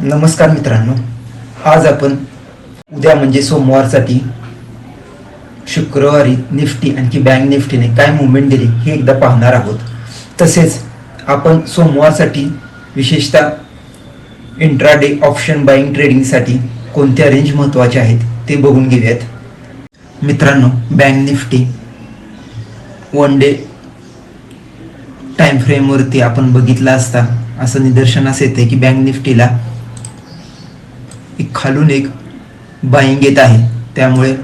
नमस्कार मित्रांनो. आज आपण उद्या म्हणजे सोमवारसाठी शुक्रवारी निफ्टी आणखी बँक निफ्टीने काय मुवमेंट दिली हे एकदा पाहणार आहोत. तसेच आपण सोमवारसाठी विशेषतः इंट्राडे ऑप्शन बाईंग ट्रेडिंगसाठी कोणत्या रेंज महत्त्वाच्या आहेत ते बघून घेऊयात. मित्रांनो bank Nifty one day time फ्रेमवरती आपण बघितला असता असं निदर्शनास येते की बँक निफ्टीला एक खालून एक बाईंग येत आहे. त्यामुळे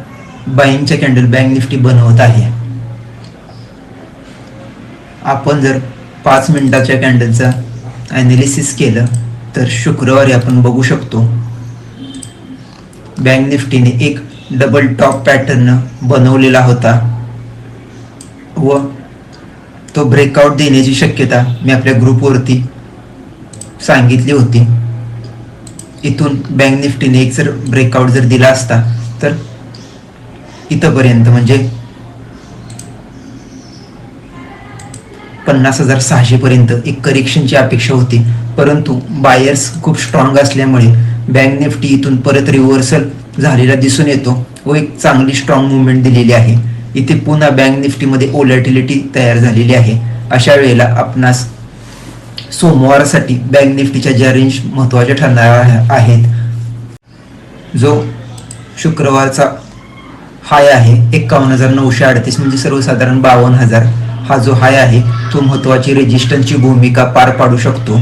बाईंगच्या कॅन्डल बँक निफ्टी बनवत आहे. आपण जर पाच मिनिटाच्या कॅन्डलचा ॲनालिसिस केलं तर शुक्रवारी आपण बघू शकतो बँक निफ्टीने एक डबल टॉप पॅटर्न बनवलेला होता. व तो ब्रेकआउट देण्याची शक्यता मी आपल्या ग्रुपवरती सांगितली होती. इथून बँक निफ्टीने एक जर ब्रेकआउट जर दिला असता तर इथंपर्यंत म्हणजे पन्नास हजार सहाशे पर्यंत एक करेक्शनची अपेक्षा होती. परंतु बायर्स खूप स्ट्रॉंग असल्यामुळे बँक निफ्टी इथून परत रिव्हर्सल झालेला दिसून येतो व एक चांगली स्ट्रॉंग मुवमेंट दिलेली आहे. इथे पुन्हा बँक निफ्टीमध्ये ओलॅटिलिटी तयार झालेली आहे. अशा वेळेला आपणास सोमवारसाठी बँक निफ्टीच्या ज्या रेंज महत्त्वाच्या ठरणाऱ्या आहेत जो शुक्रवारचा हाय आहे एक्कावन्न हजार नऊशे अडतीस म्हणजे सर्वसाधारण बावन्न हजार. हा जो हाय आहे तो महत्त्वाची रेजिस्टन्सची भूमिका पार पाडू शकतो.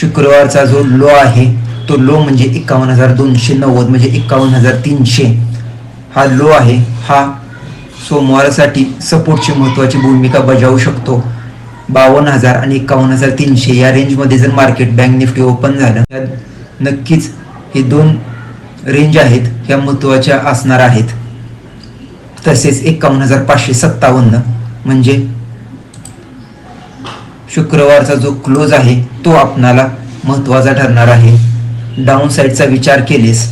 शुक्रवारचा जो लो आहे तो लो म्हणजे एक्कावन्न हजार दोनशे नव्वद म्हणजे एक्कावन्न हजार तीनशे. हा लो आहे हा सोमवारसाठी सपोर्टची महत्त्वाची भूमिका बजावू शकतो. बावन्न हजार आणि एकावन्न हजार तीनशे. या रेंजमध्ये जर मार्केट बँक निफ्टी ओपन झालं तर नक्कीच हे दोन रेंज आहेत ह्या महत्त्वाच्या असणार आहेत. तसेच एकावन्न हजार पाचशे सत्तावन्न. म्हणजे शुक्रवारचा जो क्लोज आहे तो आपणाला महत्त्वाचा ठरणार आहे. डाऊन साईडचा विचार केलेस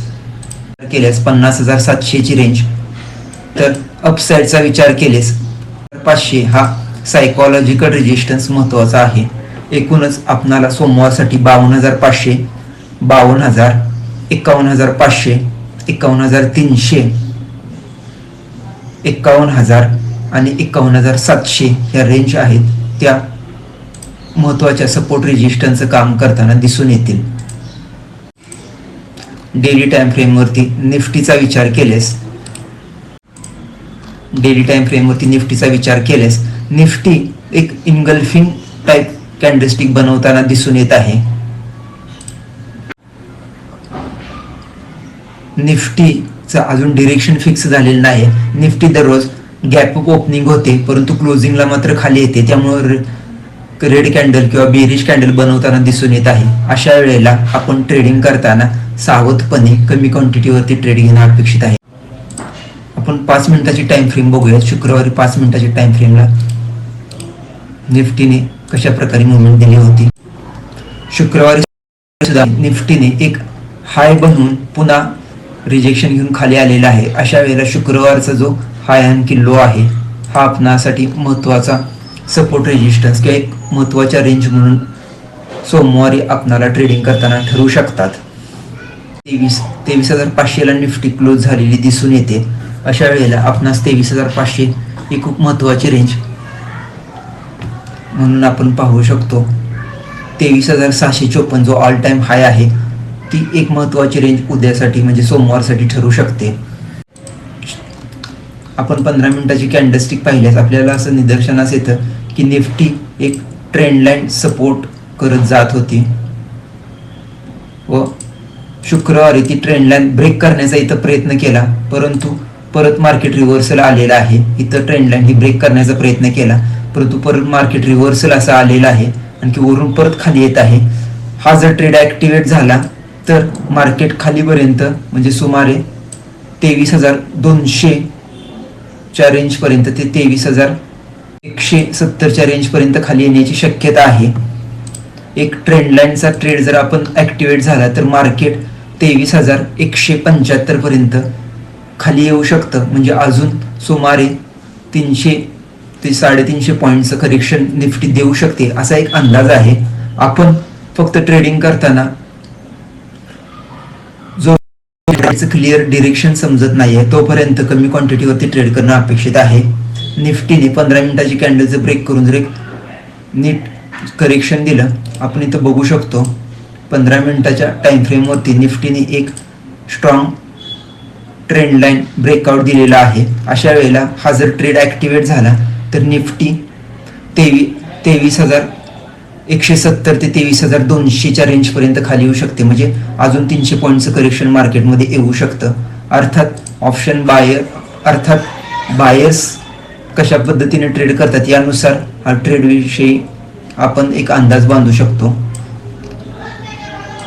केल्यास पन्नास हजार सातशेची रेंज तर अप साईडचा विचार केलेस पाचशे हा सायकॉलॉजिकल रेजिस्टन्स महत्त्वाचा आहे. एकूणच आपणाला सोमवारसाठी बावन्न हजार पाचशे बावन्न हजार एकावन्न हजार पाचशे एकावन्न हजार तीनशे एकावन्न हजार आणि एकावन्न हजार सातशे ह्या रेंज आहेत. त्या महत्त्वाच्या सपोर्ट रेजिस्टन्सचं काम करताना दिसून येतील. डेली टाइम फ्रेमवरती निफ्टीचा विचार केलेस. डेली टाइम फ्रेमवरती निफ्टीचा विचार केल्यास निफ्टी एक इनगल्फिंग टाईप कॅन्डलस्टिक बनवताना दिसून येत आहे. निफ्टीचं अजून डिरेक्शन फिक्स झालेलं नाही. निफ्टी दररोज गॅप अप ओपनिंग होते परंतु क्लोजिंगला मात्र खाली येते. त्यामुळे रेड कॅन्डल किंवा बेरिश कॅन्डल बनवताना दिसून येत आहे. अशा वेळेला आपण ट्रेडिंग करताना सावधपणे कमी क्वांटिटीवरती ट्रेड घेणं अपेक्षित आहे. आपण पाच मिनिटाची टाइम फ्रेम बघूयात. शुक्रवारी पाच मिनिटाची टाइम फ्रेमला निफ्टीने कशा प्रकारे मुवमेंट दिली होती? शुक्रवारी सुद्धा निफ्टीने एक हाय बनवून पुन्हा रिजेक्शन घेऊन खाली आलेला आहे. अशा वेळेला शुक्रवारचा जो हाय आणखी लो आहे हा आपणासाठी महत्त्वाचा सपोर्ट रेजिस्टन्स किंवा एक महत्त्वाच्या रेंज म्हणून सोमवारी आपणाला ट्रेडिंग करताना ठरवू शकतात. तेवीस तेवीस हजार पाचशेला निफ्टी क्लोज झालेली दिसून येते. अशा वेळेला आपणास तेवीस हजार पाचशे ही खूप महत्त्वाची रेंज म्हणून आपण पाहू शकतो तेवीस हजार सहाशे चोपन्न जो ऑल टाईम हाय आहे ती एक महत्त्वाची रेंज उद्यासाठी म्हणजे सोमवारसाठी ठरू शकते. आपण पंधरा मिनिटाची कॅन्डलस्टिक पाहिल्यास आपल्याला असं निदर्शनास येतं की निफ्टी एक ट्रेंड लाईन सपोर्ट करत जात होती. व शुक्रवारी ती ट्रेंड लाईन ब्रेक करण्याचा इथं प्रयत्न केला परंतु परत मार्केट रिव्हर्सल आलेला आहे. इथं ट्रेंड लाईन ही ब्रेक करण्याचा प्रयत्न केला. परंतु परत मार्केट रिव्हर्सल असं आलेलं आहे. आणखी वरून परत खाली येत आहे. हा जर ट्रेड ॲक्टिवेट झाला तर मार्केट खालीपर्यंत म्हणजे सुमारे तेवीस हजार दोनशे च्या रेंजपर्यंत ते तेवीस हजार एकशे सत्तरच्या रेंजपर्यंत खाली येण्याची शक्यता आहे. एक ट्रेंड लाईनचा ट्रेड जर आपण ॲक्टिवेट झाला तर मार्केट तेवीस हजार एकशे पंच्याहत्तरपर्यंत खाली येऊ शकतं. म्हणजे अजून सुमारे तीनशे ते साडेतीनशे पॉईंटचं करेक्शन निफ्टी देऊ शकते असा एक अंदाज आहे. आपण फक्त ट्रेडिंग करताना जो क्लिअर डिरेक्शन समजत नाहीये तोपर्यंत कमी क्वांटिटीवरती ट्रेड करणं अपेक्षित आहे. निफ्टीने पंधरा मिनिटाची कॅन्डलचं ब्रेक करून जर एक नीट करेक्शन दिलं आपण इथं बघू शकतो पंधरा मिनिटाच्या टाईमफ्रेमवरती निफ्टीने एक स्ट्रॉंग ट्रेंड लाईन ब्रेकआउट दिलेला आहे. अशा वेळेला हा जर ट्रेड ॲक्टिवेट झाला तर निफ्टी तेवी तेवीस हजार एकशे सत्तर ते तेवीस हजार दोनशेच्या रेंजपर्यंत खाली येऊ शकते. म्हणजे अजून तीनशे पॉईंटचं करेक्शन मार्केटमध्ये येऊ शकतं. अर्थात ऑप्शन बायर अर्थात बायर्स कशा पद्धतीने ट्रेड करतात यानुसार हा ट्रेडविषयी आपण एक अंदाज बांधू शकतो.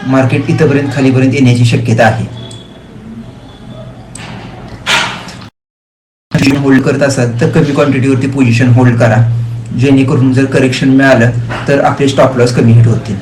मार्केट इथंपर्यंत खालीपर्यंत येण्याची शक्यता आहे. होल्ड करत असाल तर कमी क्वांटिटीवरती पोझिशन होल्ड करा. जेणेकरून जर करेक्शन मिळालं तर आपले स्टॉप लॉस कमी हिट होतील.